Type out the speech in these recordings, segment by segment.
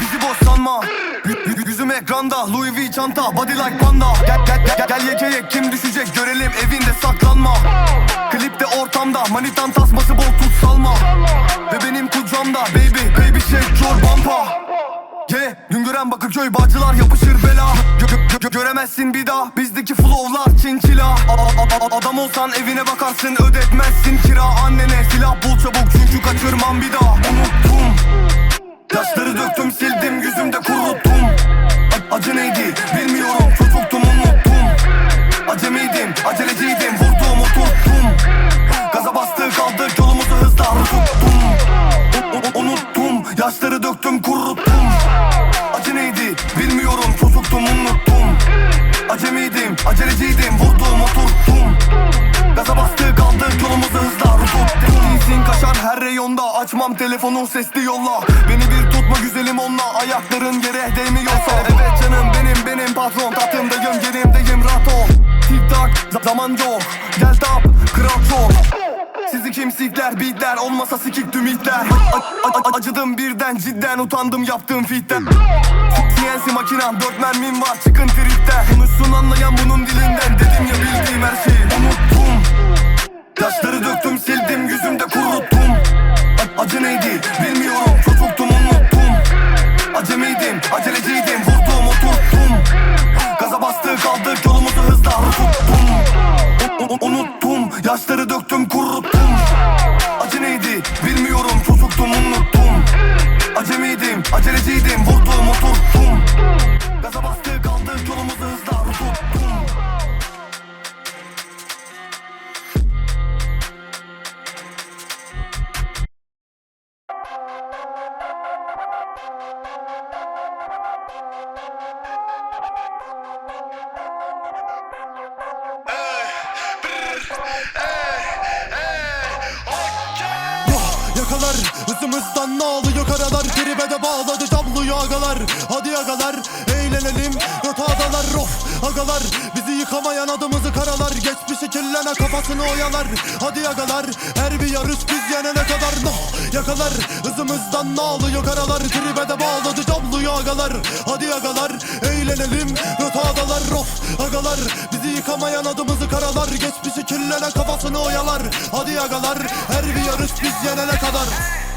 Bizi boş sanma. Yüzüm ekranda Louis V çanta Body like panda. Gel gel gel gel yeke yek kim düşecek? Görelim evinde saklanma. Klipte ortamda Manitan tasması bol tut salma. Ve benim kucağımda Baby baby shake your bumper. Güngören Bakırköy Bağcılar yapışır bela. Gö- gö- gö- Göremezsin bir daha. Bizdeki flowlar çinçila Adam olsan evine bakarsın ödetmezsin kira. Annene silah bul çabuk çünkü kaçırmam bir daha. Unuttum. Yaşları döktüm sildim yüzümde kuruttum. Acı neydi? Bilmiyorum çocuktum unuttum. Acemiydim aceleciydim Acemiydim aceleciydim. Vurdum oturttum Gaza bastı kaldık yolumuzu hızla tuttum Değilsin kaşar her reyonda. Açmam telefonu sesli yolla. Beni bir tutma güzelim onunla. Ayakların yere değmiyorsa. Evet canım benim benim patron. Tahtımdayım yerimdeyim rahat ol. Tik tak za- beatler olmasa sikik tüm itler. A- a- a- Acıdım birden cidden utandım yaptığım fitten. CNC makinem dört mermim var çıkın tripten Konuşsun anlayan bunun dilinden dedim ya bildiğim her şeyi. Unuttum. Yaşları döktüm sildim yüzümde kuruttum. Acı neydi bilmiyorum çocuktum unuttum. Acemiydim aceleciydim vurdum oturttum. Gaza bastı kaldık yolumuzu hızla tuttum. Unuttum yaşları döktüm vurdum oturttum Gaza bastı kaldık yolumuzu hızla tuttum Yakalar hızımızdan ne alıyor agalar eğlenelim. Yatağdalar of agalar. Bizi yıkamayan adımızı karalar. Geçmişi kirlene kafasını oyalar. Hadi agalar her bir yarış biz yenene kadar. No Yakalar hızımızdan ne karalar? Tribe de bağladı tabloyu agalar. Hadi agalar eğlenelim. Yatağdalar of agalar. Bizi yıkamayan adımızı karalar. Geçmişi kirlene kafasını oyalar. Hadi agalar her bir yarış biz yenene kadar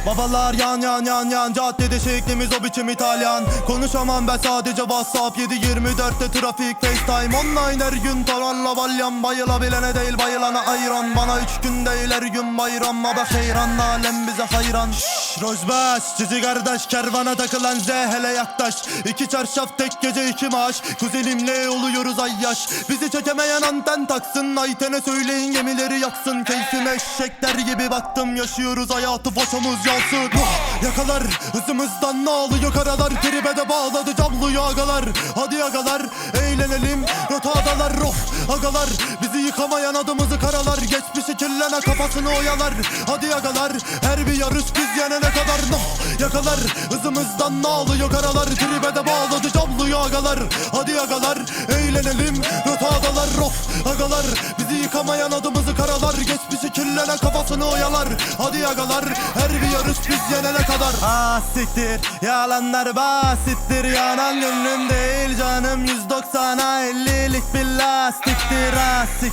Babalar yan yan yan yan. Caddede şeklimiz o biçim İtalyan. Konuşamam ben sadece Whatsapp. 7-24'te trafik FaceTime. Online her gün tararla balyan. Bayılabilene değil bayılana ayran. Bana üç gün değil her gün bayram. Ama heyran alem bize hayran. Şşş Rojbaş Cici kardeş kervana takılan Z hele yaklaş. İki çarşaf tek gece iki maaş. Kuzenimle oluyoruz ay yaş Bizi çekemeyen anten taksın Ayten'e söyleyin gemileri yaksın. Keyfime eşekler gibi baktım Yaşıyoruz hayatı foşomuz yansın. Vah! Yakalar hızımızdan ne alıyor karalar? Tribe de bağladı cabluyu agalar Hadi agalar eğlenelim. Yatağdalar of agalar. Bizi yıkamayan adımızı karalar. Geçmişi kirlene kafasını oyalar. Hadi agalar her bir yarış biz yenene kadar. No Yakalar hızımızdan ne alıyor karalar. Tribe de bağladı cabluyu agalar. Hadi agalar eğlenelim Yatağdalar of agalar Bizi yıkamayan adımızı karalar. Geçmişi kirlene kafasını oyalar. Hadi agalar her bir yarış biz yenene kadar. Ah siktir yalanlar basittir. Yanan gönlüm değil canım. 190'a 50'lik bir lastiktir. Ah siktir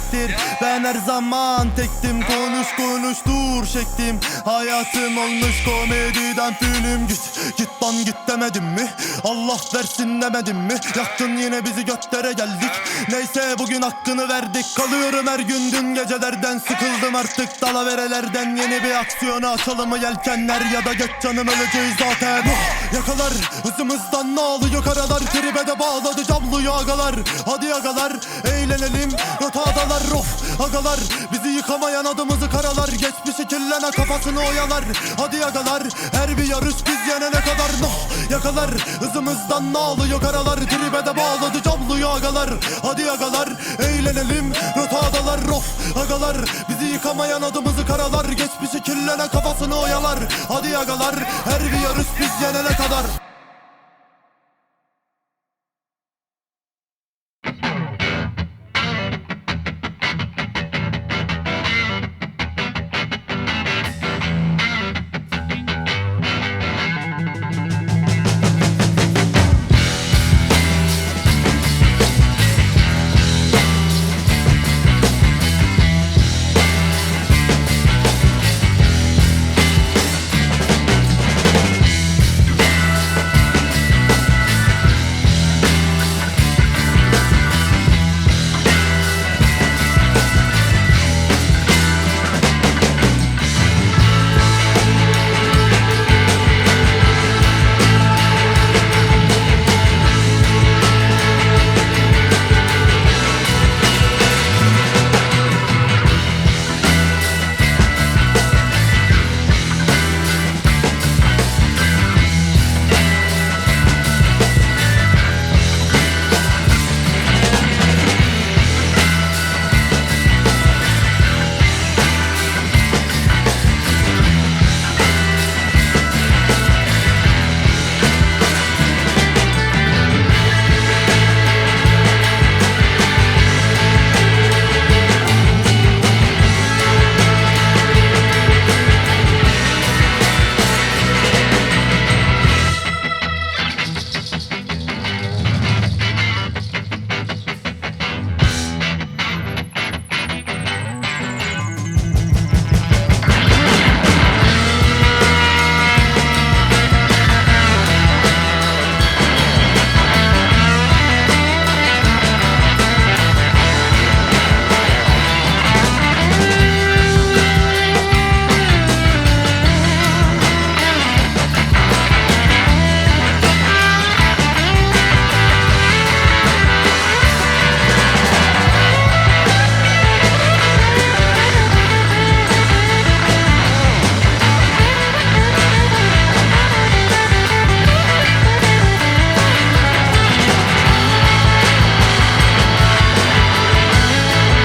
ben her zaman tektim. Konuş konuş dur şektim. Hayatım olmuş komediden film. Git git lan git demedim mi? Allah versin demedim mi? Yaktın yine bizi götlere geldik. Neyse bugün hakkını verdik. Kalıyorum her gün. Dün gecelerden Sıkıldım artık. Dalaverelerden Yeni bir aksiyona açalım mı yelkenler? Ya da geç canım öleceğiz zaten. Yakalar hızımızdan ne alıyor? Karalar Tribe bağladı. Cabluyu agalar Hadi agalar eğlenelim Yatağdalar of agalar. Bizi yıkamayan adımızı karalar. Geçmişi kirlene kafasını oyalar. Hadi agalar her bir yarış biz yenene kadar. No Yakalar. Hızımızdan ne alıyor karalar? Tribe de bağladı cabluyu agalar. Hadi agalar eğlenelim. Yatağdalar of agalar. Bizi yıkamayan adımızı karalar. Geçmişi kirlene kafasını oyalar. Hadi agalar her bir yarış biz yenene kadar